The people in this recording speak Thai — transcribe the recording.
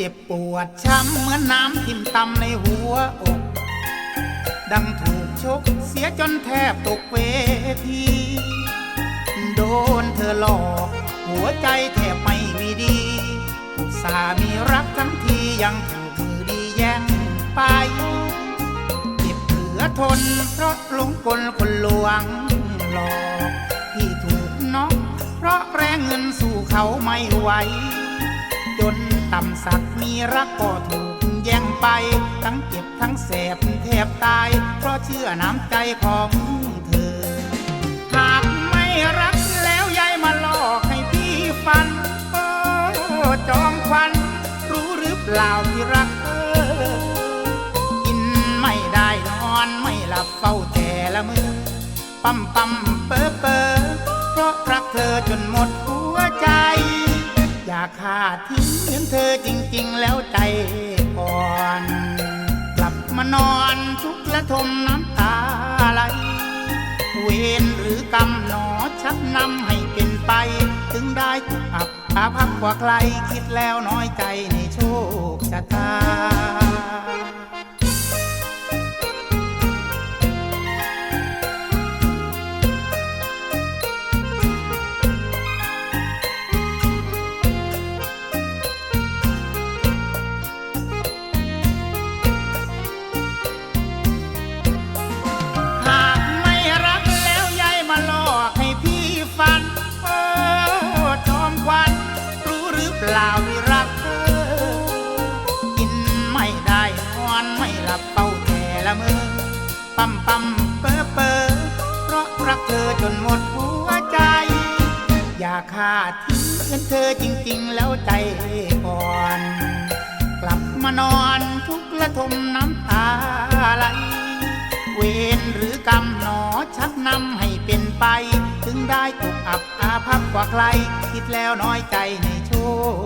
จ็บปวดช้ำเหมือนน้ำทิ่มตำในหัวอก ดังถูกชกเสียจนแทบตกเวที โดนเธอหลอก หัวใจแทบไม่มีดีสามีรักทั้งทียังถูกมือดีแย่งไปเจ็บเหลือทนเพราะหลงกลคนลวงหลอกที่ถูกน้องเพราะแรงเงินสู้เขาไม่ไหว จนต่ำสักมีรักก็ถูกแย่งไป ทั้งเจ็บทั้งแสบแทบตาย เพราะเชื่อน้ำใจของเธอ หากไม่รักแล้วยายมาหลอกให้พี่ฟันโอ้จอมควัน รู้หรือเปล่าที่รักเธอกินไม่ได้นอนไม่หลับเฝ้าแต่ละมือ ปั๊มปั๊มเปอเปอเพราะรักเธอจนหมดากขาดทิ้งเห็นเธอจริง ๆ แล้วใจอ่อน กลับมานอนทุกข์และทมน้ำตาไหลเวรหรือกรรมหนอชักนำให้เป็นไป ถึงได้อับอาพักกว่าใครคิดแล้วน้อยใจในโชคชะตา เปล่าที่รักเธอ กินไม่ได้นอนไม่หลับเป้าแต่ละมือ ปั๊มปั๊มเปอเปอเพราะรักเธอจนหมดหัวใจ อย่าขาดทิ้งเงินเธอจริง ๆ แล้วใจอ่อน กลับมานอนทุกละทมน้ำตาไหลเวรหรือกรรมหนอชักนำให้เป็นไป ได้ทุกอับอาพับกว่าใคร คิดแล้วน้อยใจในโชค